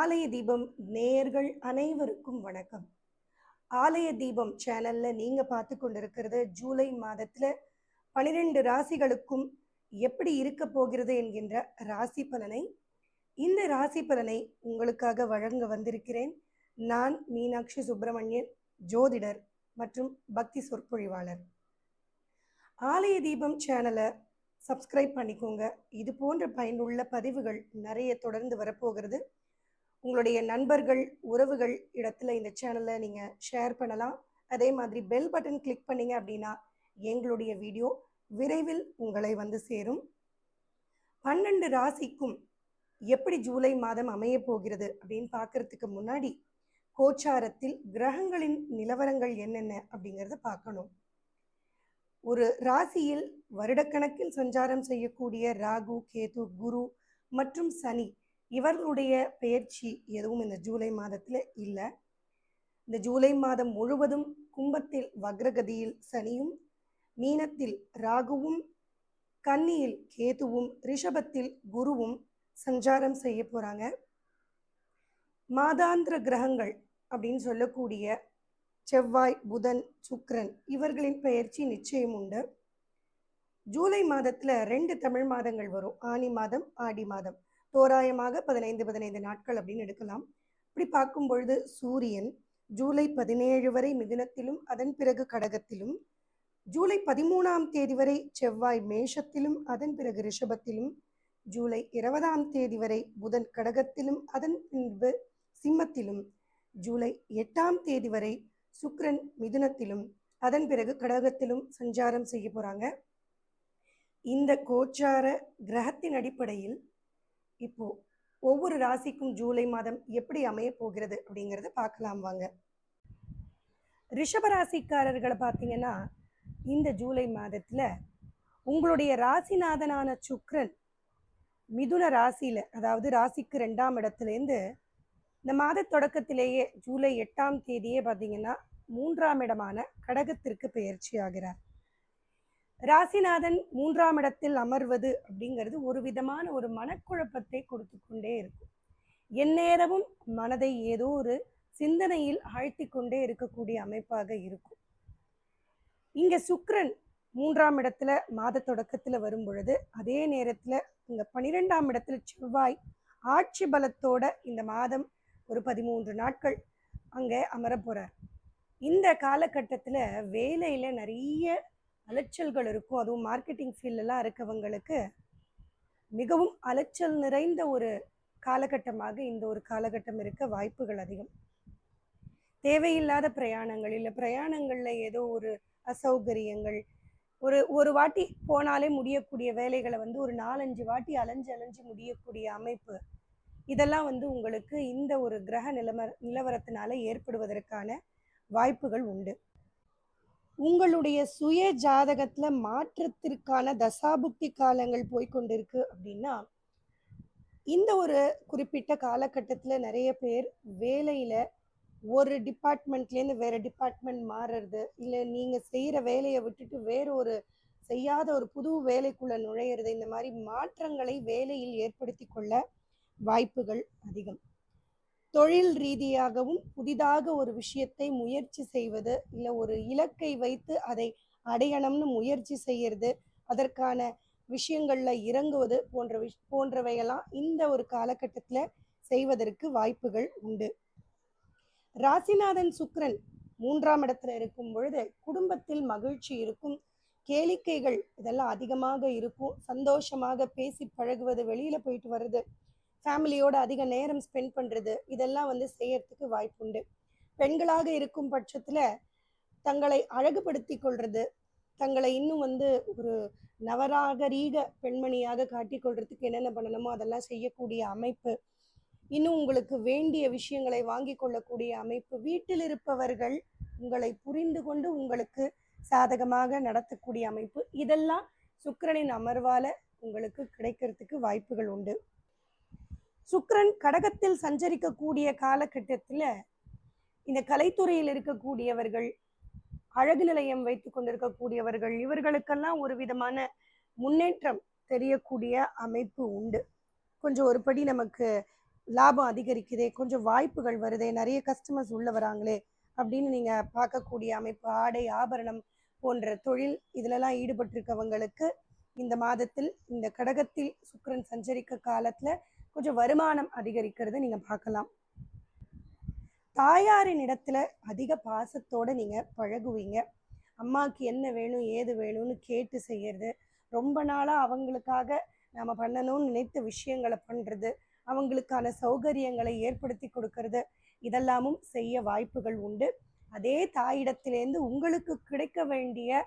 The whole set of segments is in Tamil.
ஆலய தீபம் நேயர்கள் அனைவருக்கும் வணக்கம். ஆலய தீபம் சேனல்ல நீங்க பார்த்து கொண்டிருக்கிறது ஜூலை மாதத்துல பனிரெண்டு ராசிகளுக்கும் எப்படி இருக்க போகிறது என்கின்ற ராசி பலனை. இந்த ராசி பலனை உங்களுக்காக வழங்க வந்திருக்கிறேன். நான் மீனாட்சி சுப்பிரமணியன் ஜோதிடர் மற்றும் பக்தி சொற்பொழிவாளர். ஆலய தீபம் சேனலை சப்ஸ்கிரைப் பண்ணிக்கோங்க. இது போன்ற பயனுள்ள பதிவுகள் நிறைய தொடர்ந்து வரப்போகிறது. உங்களுடைய நண்பர்கள் உறவுகள் இடத்துல இந்த சேனலை நீங்கள் ஷேர் பண்ணலாம். அதே மாதிரி பெல் பட்டன் கிளிக் பண்ணீங்க அப்படின்னா எங்களுடைய வீடியோ விரைவில் உங்களை வந்து சேரும். பன்னெண்டு ராசிக்கும் எப்படி ஜூலை மாதம் அமைய போகிறது அப்படின்னு பார்க்கறதுக்கு முன்னாடி கோச்சாரத்தில் கிரகங்களின் நிலவரங்கள் என்னென்ன அப்படிங்கிறத பார்க்கணும். ஒரு ராசியில் வருடக்கணக்கில் சஞ்சாரம் செய்யக்கூடிய ராகு கேது குரு மற்றும் சனி இவர்களுடைய பயிற்சி எதுவும் இந்த ஜூலை மாதத்தில் இல்லை. இந்த ஜூலை மாதம் முழுவதும் கும்பத்தில் வக்ரகதியில் சனியும் மீனத்தில் ராகுவும் கன்னியில் கேதுவும் ரிஷபத்தில் குருவும் சஞ்சாரம் செய்ய போகிறாங்க மாதாந்திர கிரகங்கள் அப்படின்னு சொல்லக்கூடிய செவ்வாய் புதன் சுக்ரன் இவர்களின் பயிற்சி நிச்சயம் உண்டு. ஜூலை மாதத்தில் ரெண்டு தமிழ் மாதங்கள் வரும். ஆனி மாதம் ஆடி மாதம். தோராயமாக பதினைந்து பதினைந்து நாட்கள் அப்படின்னு எடுக்கலாம். இப்படி பார்க்கும் பொழுது சூரியன் ஜூலை பதினேழு வரை மிதுனத்திலும் அதன் பிறகு கடகத்திலும் ஜூலை பதிமூணாம் தேதி வரை செவ்வாய் மேஷத்திலும் அதன் பிறகு ரிஷபத்திலும் ஜூலை இருபதாம் தேதி வரை புதன் கடகத்திலும் அதன் பின்பு சிம்மத்திலும் ஜூலை எட்டாம் தேதி வரை சுக்ரன் மிதுனத்திலும் அதன் பிறகு கடகத்திலும் சஞ்சாரம் செய்ய போறாங்க. இந்த கோச்சார கிரகத்தின் அடிப்படையில் இப்போ ஒவ்வொரு ராசிக்கும் ஜூலை மாதம் எப்படி அமைய போகிறது அப்படிங்கிறத பார்க்கலாம் வாங்க. ரிஷபராசிக்காரர்களை பார்த்தீங்கன்னா இந்த ஜூலை மாதத்துல உங்களுடைய ராசிநாதனான சுக்ரன் மிதுன ராசியில அதாவது ராசிக்கு ரெண்டாம் இடத்துலேருந்து இந்த மாத தொடக்கத்திலேயே ஜூலை எட்டாம் தேதியே பார்த்தீங்கன்னா மூன்றாம் இடமான கடகத்திற்கு பெயர்ச்சி ஆகிறார். ராசிநாதன் மூன்றாம் இடத்தில் அமர்வது அப்படிங்கிறது ஒரு விதமான ஒரு மனக்குழப்பத்தை கொடுத்து கொண்டே இருக்கும். எந்நேரமும் மனதை ஏதோ ஒரு சிந்தனையில் ஆழ்த்தி கொண்டே இருக்கக்கூடிய அமைப்பாக இருக்கும். இங்க சுக்ரன் மூன்றாம் இடத்துல மாத தொடக்கத்துல வரும் பொழுது அதே நேரத்துல இங்க பனிரெண்டாம் இடத்துல செவ்வாய் ஆட்சி பலத்தோட இந்த மாதம் ஒரு பதிமூன்று நாட்கள் அங்கே அமர போறார். இந்த காலகட்டத்தில் வேலையில் நிறைய அலைச்சல்கள் இருக்கும் அதுவும் மார்க்கெட்டிங் ஃபீல்டெல்லாம் இருக்கவங்களுக்கு மிகவும் அலைச்சல் நிறைந்த ஒரு காலகட்டமாக இந்த ஒரு காலகட்டம் இருக்க வாய்ப்புகள் அதிகம். தேவையில்லாத பிரயாணங்கள் இல்லை பிரயாணங்களில் ஏதோ ஒரு அசௌகரியங்கள் ஒரு ஒரு வாட்டி போனாலே முடியக்கூடிய வேலைகளை வந்து ஒரு நாலஞ்சு வாட்டி அலைஞ்சு அலைஞ்சு முடியக்கூடிய அமைப்பு இதெல்லாம் வந்து உங்களுக்கு இந்த ஒரு கிரக நிலம நிலவரத்தினால ஏற்படுவதற்கான வாய்ப்புகள் உண்டு. உங்களுடைய சுய ஜாதகத்துல மாற்றத்திற்கான தசாபுக்தி காலங்கள் போய்கொண்டிருக்கு அப்படின்னா இந்த ஒரு குறிப்பிட்ட காலகட்டத்தில் நிறைய பேர் வேலையில ஒரு டிபார்ட்மெண்ட்லேருந்து வேற டிபார்ட்மெண்ட் மாறுறது இல்லை நீங்க செய்யற வேலையை விட்டுட்டு வேற ஒரு செய்யாத ஒரு புது வேலைக்குள்ள நுழையிறது இந்த மாதிரி மாற்றங்களை வேலையில் ஏற்படுத்தி கொள்ள வாய்ப்புகள் அதிகம். தொழில் ரீதியாகவும் புதிதாக ஒரு விஷயத்தை முயற்சி செய்வது இல்லை ஒரு இலக்கை வைத்து அதை அடையணும்னு முயற்சி செய்யறது அதற்கான விஷயங்கள்ல இறங்குவது போன்ற விஷ் போன்றவையெல்லாம் இந்த ஒரு காலகட்டத்தில் செய்வதற்கு வாய்ப்புகள் உண்டு. ராசிநாதன் சுக்ரன் மூன்றாம் இடத்துல இருக்கும் பொழுது குடும்பத்தில் மகிழ்ச்சி இருக்கும் கேளிக்கைகள் இதெல்லாம் அதிகமாக இருக்கும் சந்தோஷமாக பேசி பழகுவது வெளியில போயிட்டு வர்றது ஃபேமிலியோட அதிக நேரம் ஸ்பெண்ட் பண்ணுறது இதெல்லாம் வந்து செய்யறதுக்கு வாய்ப்புண்டு. பெண்களாக இருக்கும் பட்சத்தில் தங்களை அழகுபடுத்தி கொள்வது தங்களை இன்னும் வந்து ஒரு நவராகரீக பெண்மணியாக காட்டிக்கொள்றதுக்கு என்னென்ன பண்ணணுமோ அதெல்லாம் செய்யக்கூடிய அமைப்பு இன்னும் உங்களுக்கு வேண்டிய விஷயங்களை வாங்கி கொள்ளக்கூடிய அமைப்பு வீட்டில் இருப்பவர்கள் உங்களை புரிந்து கொண்டு உங்களுக்கு சாதகமாக நடத்தக்கூடிய அமைப்பு இதெல்லாம் சுக்கரனின் அமர்வால உங்களுக்கு கிடைக்கிறதுக்கு வாய்ப்புகள் உண்டு. சுக்ரன் கடகத்தில் சஞ்சரிக்கக்கூடிய காலகட்டத்தில் இந்த கலைத்துறையில் இருக்கக்கூடியவர்கள் அழகு நிலையம் வைத்து கொண்டிருக்கக்கூடியவர்கள் இவர்களுக்கெல்லாம் ஒரு விதமான முன்னேற்றம் தெரியக்கூடிய அமைப்பு உண்டு. கொஞ்சம் ஒரு படி நமக்கு லாபம் அதிகரிக்குதே கொஞ்சம் வாய்ப்புகள் வருதே நிறைய கஸ்டமர்ஸ் உள்ள வராங்களே அப்படின்னு நீங்கள் பார்க்கக்கூடிய அமைப்பு ஆடை ஆபரணம் போன்ற தொழில் இதிலெல்லாம் ஈடுபட்டிருக்கவங்களுக்கு இந்த மாதத்தில் இந்த கடகத்தில் சுக்கரன் சஞ்சரிக்க காலத்துல கொஞ்சம் வருமானம் அதிகரிக்கிறத நீங்க பார்க்கலாம். தாயாரின் இடத்துல அதிக பாசத்தோட நீங்க பழகுவீங்க. அம்மாவுக்கு என்ன வேணும் ஏது வேணும்னு கேட்டு செய்யறது. ரொம்ப நாளா அவங்களுக்காக நாம பண்ணணும்னு நினைத்த விஷயங்களை பண்றது. அவங்களுக்கான சௌகரியங்களை ஏற்படுத்தி கொடுக்கறது. இதெல்லாமும் செய்ய வாய்ப்புகள் உண்டு. அதே தாயிடத்திலேருந்து உங்களுக்கு கிடைக்க வேண்டிய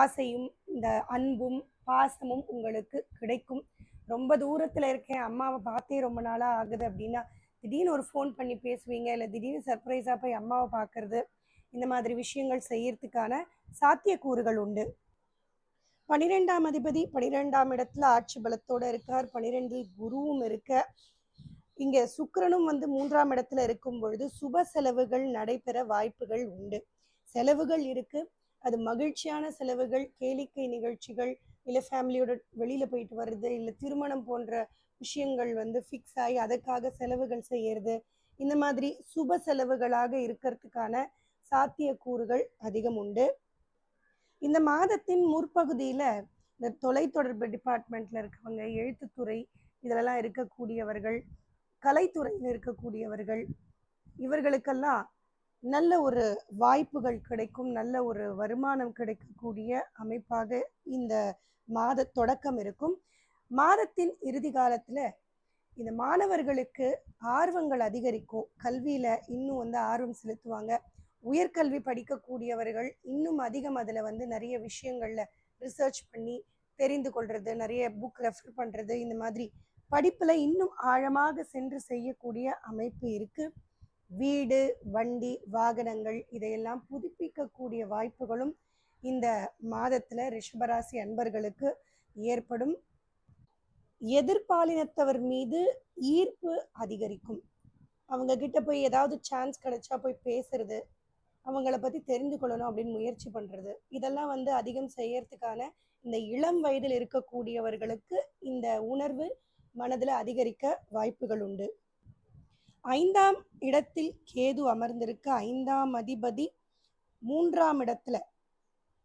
ஆசையும் இந்த அன்பும் பாசமும் உங்களுக்கு கிடைக்கும். ரொம்ப தூரத்தில் இருக்கேன். அம்மாவை பார்த்தே ரொம்ப நாளாக ஆகுது அப்படின்னா திடீர்னு ஒரு ஃபோன் பண்ணி பேசுவீங்க இல்லை திடீர்னு சர்ப்ரைஸாக போய் அம்மாவை பார்க்கறது இந்த மாதிரி விஷயங்கள் செய்யறதுக்கான சாத்தியக்கூறுகள் உண்டு. பனிரெண்டாம் அதிபதி பனிரெண்டாம் இடத்துல ஆட்சி பலத்தோடு இருக்கார். பனிரெண்டில் குருவும் இருக்க இங்கே சுக்கரனும் வந்து மூன்றாம் இடத்துல இருக்கும் பொழுது சுப செலவுகள் நடைபெற வாய்ப்புகள் உண்டு. செலவுகள் இருக்கு. அது மகிழ்ச்சியான செலவுகள் கேளிக்கை நிகழ்ச்சிகள் இல்லை ஃபேமிலியோட வெளியில் போயிட்டு வர்றது இல்லை திருமணம் போன்ற விஷயங்கள் வந்து ஃபிக்ஸ் ஆகி அதற்காக செலவுகள் செய்யறது இந்த மாதிரி சுப செலவுகளாக இருக்கிறதுக்கான சாத்தியக்கூறுகள் அதிகம் உண்டு. இந்த மாதத்தின் முற்பகுதியில் இந்த தொலைத்தொடர்பு டிபார்ட்மெண்ட்ல இருக்கவங்க எழுத்துத்துறை இதிலெல்லாம் இருக்கக்கூடியவர்கள் கலைத்துறையில் இருக்கக்கூடியவர்கள் இவர்களுக்கெல்லாம் நல்ல ஒரு வாய்ப்புகள் கிடைக்கும் நல்ல ஒரு வருமானம் கிடைக்கக்கூடிய அமைப்பாக இந்த மாத தொடக்கம் இருக்கும். மாதத்தின் இறுதி காலத்தில் இந்த மாணவர்களுக்கு ஆர்வங்கள் அதிகரிக்கும். கல்வியில் இன்னும் வந்து ஆர்வம் செலுத்துவாங்க. உயர்கல்வி படிக்கக்கூடியவர்கள் இன்னும் அதிகம் அதில் வந்து நிறைய விஷயங்களில் ரிசர்ச் பண்ணி தெரிந்து கொள்வது நிறைய புக் ரெஃபர் பண்ணுறது இந்த மாதிரி படிப்பில் இன்னும் ஆழமாக சென்று செய்யக்கூடிய அமைப்பு இருக்குது வீடு வண்டி வாகனங்கள் இதையெல்லாம் புதுப்பிக்கக்கூடிய வாய்ப்புகளும் இந்த மாதத்தில் ரிஷபராசி அன்பர்களுக்கு ஏற்படும். எதிர்பாலினத்தவர் மீது ஈர்ப்பு அதிகரிக்கும். அவங்க கிட்ட போய் ஏதாவது சான்ஸ் கிடைச்சா போய் பேசுறது அவங்கள பத்தி தெரிந்து கொள்ளணும் அப்படின்னு முயற்சி பண்றது இதெல்லாம் வந்து அதிகம் செய்யறதுக்கான இந்த இளம் வயதில் இருக்கக்கூடியவர்களுக்கு இந்த உணர்வு மனதில் அதிகரிக்க வாய்ப்புகள் உண்டு. ஐந்தாம் இடத்தில் கேது அமர்ந்திருக்க ஐந்தாம் அதிபதி மூன்றாம் இடத்துல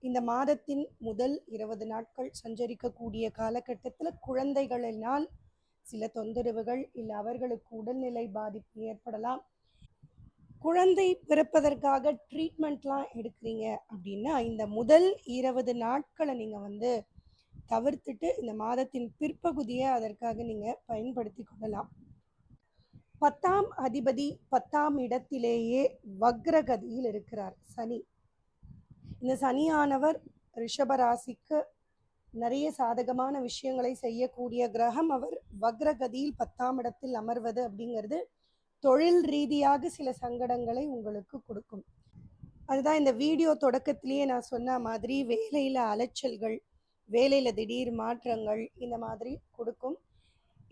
இந்த மாதத்தின் முதல் இருபது நாட்கள் சஞ்சரிக்கக்கூடிய காலகட்டத்தில் குழந்தைகளினால் சில தொந்தரவுகள் இல்லை அவர்களுக்கு உடல்நிலை பாதிப்பு ஏற்படலாம். குழந்தை பிறப்பதற்காக ட்ரீட்மெண்ட்லாம் எடுக்கிறீங்க அப்படின்னா இந்த முதல் இருபது நாட்களை நீங்கள் வந்து தவிர்த்துட்டு இந்த மாதத்தின் பிற்பகுதியை அதற்காக நீங்கள் பயன்படுத்தி கொள்ளலாம். பத்தாம் அதிபதி பத்தாம் இடத்திலேயே வக்ரகதியில் இருக்கிறார் சனி. இந்த சனியானவர் ரிஷபராசிக்கு நிறைய சாதகமான விஷயங்களை செய்யக்கூடிய கிரகம். அவர் வக்ரகதியில் பத்தாம் இடத்தில் அமர்வது அப்படிங்கிறது தொழில் ரீதியாக சில சங்கடங்களை உங்களுக்கு கொடுக்கும். அதுதான் இந்த வீடியோ தொடக்கத்திலேயே நான் சொன்ன மாதிரி வேலையில் அலைச்சல்கள் வேலையில் திடீர் மாற்றங்கள் இந்த மாதிரி கொடுக்கும்.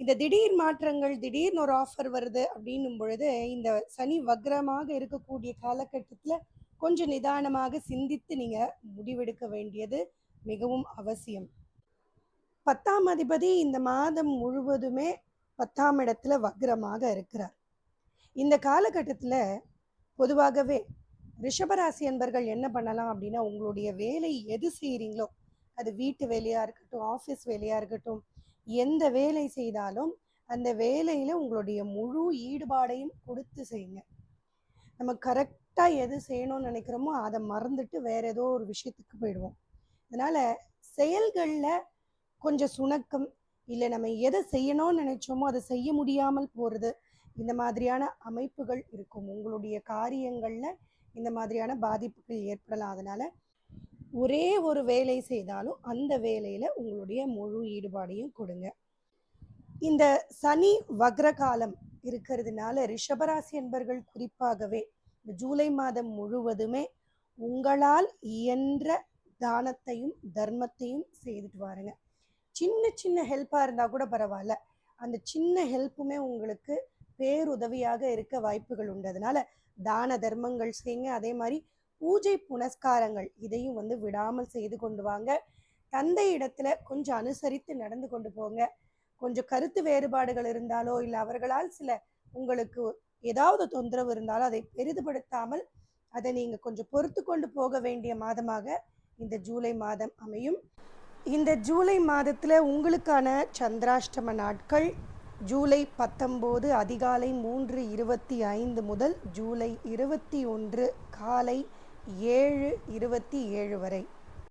இந்த திடீர் மாற்றங்கள் திடீர்னு ஒரு ஆஃபர் வருது அப்படின்னும் பொழுது இந்த சனி வக்ரமாக இருக்கக்கூடிய காலகட்டத்தில் கொஞ்சம் நிதானமாக சிந்தித்து நீங்கள் முடிவெடுக்க வேண்டியது மிகவும் அவசியம். பத்தாம் அதிபதி இந்த மாதம் முழுவதுமே பத்தாம் இடத்துல வக்ரமாக இருக்கிறார். இந்த காலகட்டத்தில் பொதுவாகவே ரிஷபராசி அன்பர்கள் என்ன பண்ணலாம் அப்படின்னா உங்களுடைய வேலை எது செய்கிறீங்களோ அது வீட்டு வேலையாக இருக்கட்டும் ஆஃபீஸ் வேலையாக இருக்கட்டும் எந்த வேலை செய்தாலும் அந்த வேலையில் உங்களுடைய முழு ஈடுபாடையும் கொடுத்து செய்யுங்க. நம்ம கரெக்டாக எது செய்யணும்னு நினைக்கிறோமோ அதை மறந்துட்டு வேற ஏதோ ஒரு விஷயத்துக்கு போயிடுவோம். அதனால செயல்களில் கொஞ்சம் சுணக்கம் இல்லை நம்ம எதை செய்யணும்னு நினைச்சோமோ அதை செய்ய முடியாமல் போகிறது இந்த மாதிரியான அமைப்புகள் இருக்கும். உங்களுடைய காரியங்களில் இந்த மாதிரியான பாதிப்புகள் ஏற்படலாம். அதனால ஒரே ஒரு வேலை செய்தாலும் அந்த வேலையில உங்களுடைய முழு ஈடுபாடையும் கொடுங்க. இந்த சனி வக்ர காலம் இருக்கிறதுனால ரிஷபராசி என்பர்கள் குறிப்பாகவே இந்த ஜூலை மாதம் முழுவதுமே உங்களால் இயன்ற தானத்தையும் தர்மத்தையும் செய்துட்டு வாருங்க. சின்ன சின்ன ஹெல்ப்பாக இருந்தால் கூட பரவாயில்ல. அந்த சின்ன ஹெல்ப்புமே உங்களுக்கு பேருதவியாக இருக்க வாய்ப்புகள் உண்டு. அதனால தான தர்மங்கள் செய்யுங்க. அதே மாதிரி பூஜை புனஸ்காரங்கள் இதையும் வந்து விடாமல் செய்து கொண்டு வாங்க. தந்தை இடத்துல கொஞ்சம் அனுசரித்து நடந்து கொண்டு போங்க. கொஞ்சம் கருத்து வேறுபாடுகள் இருந்தாலோ இல்லை அவர்களால் சில உங்களுக்கு ஏதாவது தொந்தரவு இருந்தாலோ அதை பெரிதுபடுத்தாமல் அதை நீங்கள் கொஞ்சம் பொறுத்து கொண்டு போக வேண்டிய மாதமாக இந்த ஜூலை மாதம் அமையும். இந்த ஜூலை மாதத்தில் உங்களுக்கான சந்திராஷ்டம நாட்கள் ஜூலை பத்தொம்போது அதிகாலை மூன்று இருபத்தி ஐந்து முதல் ஜூலை இருபத்தி ஒன்று காலை ஏழு இருபத்தி ஏழு வரை.